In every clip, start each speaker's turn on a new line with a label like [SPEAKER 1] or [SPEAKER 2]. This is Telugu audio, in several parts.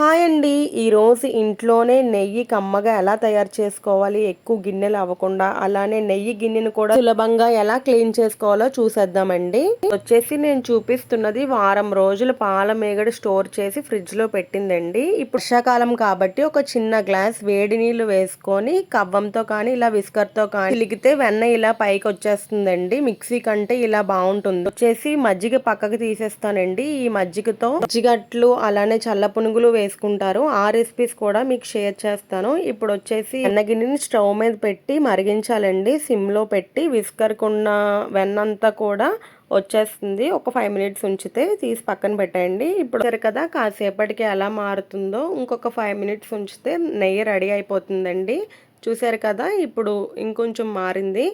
[SPEAKER 1] హాయ్ అండి. ఈరోజు ఇంట్లోనే నెయ్యి కమ్మగా ఎలా తయారు చేసుకోవాలి? ఎక్కువ గిన్నెలు అవ్వకుండా అలానే నెయ్యి గిన్నెను కూడా సులభంగా ఎలా క్లీన్ చేసుకోవాలో చూసేద్దామండి. వచ్చేసి నేను చూపిస్తున్నది వారం రోజులు పాల మేగడ స్టోర్ చేసి ఫ్రిడ్జ్లో పెట్టిందండి. ఇప్పుడు వర్షాకాలం కాబట్టి ఒక చిన్న గ్లాస్ వేడి నీళ్ళు వేసుకొని కవ్వంతో కానీ ఇలా విస్కర్తో కానీ చిలిగితే వెన్న ఇలా పైకి వచ్చేస్తుందండి. మిక్సీ కంటే ఇలా బాగుంటుంది. వచ్చేసి మజ్జిగ పక్కకు తీసేస్తానండి. ఈ మజ్జిగతో మజ్జిగట్లు అలానే చల్ల పునుగులు వేసుకుంటారు. ఆ రెసిపీస్ కూడా మీకు షేర్ చేస్తాను. ఇప్పుడు వచ్చేసి వెన్నగిన్నెని స్టవ్ మీద పెట్టి మరిగించాలండి. సిమ్లో పెట్టి విస్కర్కున్న వెన్నంతా కూడా వచ్చేస్తుంది. ఒక ఫైవ్ మినిట్స్ ఉంచితే తీసి పక్కన పెట్టండి ఇప్పుడు సరే కదా కాసేపటికి ఎలా మారుతుందో ఇంకొక ఫైవ్ మినిట్స్ ఉంచితే నెయ్యి రెడీ అయిపోతుందండి. చూసారు కదా ఇప్పుడు ఇంకొంచెం మారింది.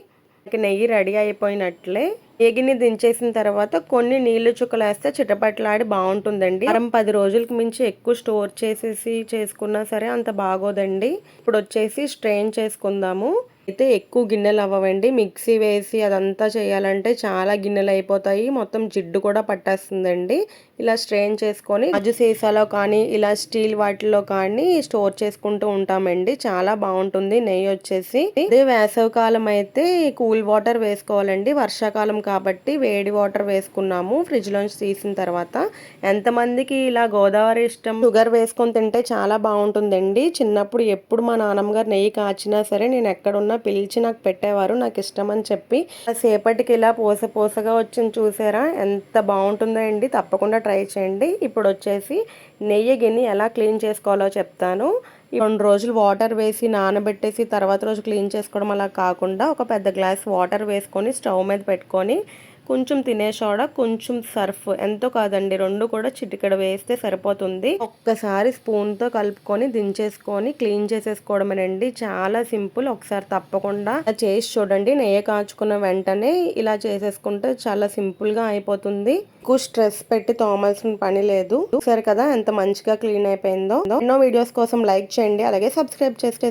[SPEAKER 1] నెయ్యి రెడీ అయిపోయినట్లే ఏగిని దించేసిన తర్వాత కొన్ని నీళ్ళు చుక్కలు వేస్తే చిటపట్లాడి బాగుంటుందండి. మనం పది రోజులకి మించి ఎక్కువ స్టోర్ చేసేసి చేసుకున్నా సరే అంత బాగోదండి. ఇప్పుడు వచ్చేసి స్ట్రెయిన్ చేసుకుందాము. అయితే ఎక్కువ గిన్నెలు అవ్వండి మిక్సీ వేసి అదంతా చేయాలంటే చాలా గిన్నెలు అయిపోతాయి. మొత్తం జిడ్డు కూడా పట్టేస్తుందండి. ఇలా స్ట్రెయిన్ చేసుకొని మజ్జు సీసాలో కానీ ఇలా స్టీల్ వాటిలో కానీ స్టోర్ చేసుకుంటూ ఉంటామండి. చాలా బాగుంటుంది నెయ్యి వచ్చేసి. అదే వేసవికాలం అయితే కూల్ వాటర్ వేసుకోవాలండి. వర్షాకాలం కాబట్టి వేడి వాటర్ వేసుకున్నాము ఫ్రిడ్జ్ లోంచి తీసిన తర్వాత. ఎంతమందికి ఇలా గోదావరి ఇష్టం? షుగర్ వేసుకొని తింటే చాలా బాగుంటుందండి. చిన్నప్పుడు ఎప్పుడు మా నాన్నమ్మ గారు నెయ్యి కాచినా సరే నేను ఎక్కడున్నా పిలిచి నాకు పెట్టేవారు నాకు ఇష్టం అని చెప్పి. సేపటికి ఇలా పోస పోసగా వచ్చింది చూసారా? ఎంత బాగుంటుందో అండి. తప్పకుండా ట్రై చేయండి. ఇప్పుడు వచ్చేసి నెయ్యి గిన్నె ఎలా క్లీన్ చేసుకోవాలో చెప్తాను. రెండు రోజులు వాటర్ వేసి నానబెట్టేసి తర్వాత రోజు క్లీన్ చేసుకోవడం అలా కాకుండా ఒక పెద్ద గ్లాస్ వాటర్ వేసుకొని స్టవ్ మీద పెట్టుకొని కొంచెం తినే సోడా కొంచెం సర్ఫ్ ఎంతో కాదండి. రెండు కూడా చిటికడ వేస్తే సరిపోతుంది. ఒక్కసారి స్పూన్తో కలుపుకొని దించేసుకొని క్లీన్ చేసేసుకోవడమేనండి. చాలా సింపుల్. ఒకసారి తప్పకుండా చేసి చూడండి. నెయ్యి కాచుకున్న వెంటనే ఇలా చేసేసుకుంటే చాలా సింపుల్గా అయిపోతుంది. ఎక్కువ స్ట్రెస్ పెట్టి తోమాల్సిన పని లేదు. సరే కదా ఎంత మంచిగా క్లీన్ అయిపోయిందో. ఎన్నో వీడియోస్ కోసం లైక్ చేయండి. అలాగే సబ్స్క్రైబ్ చేసేసి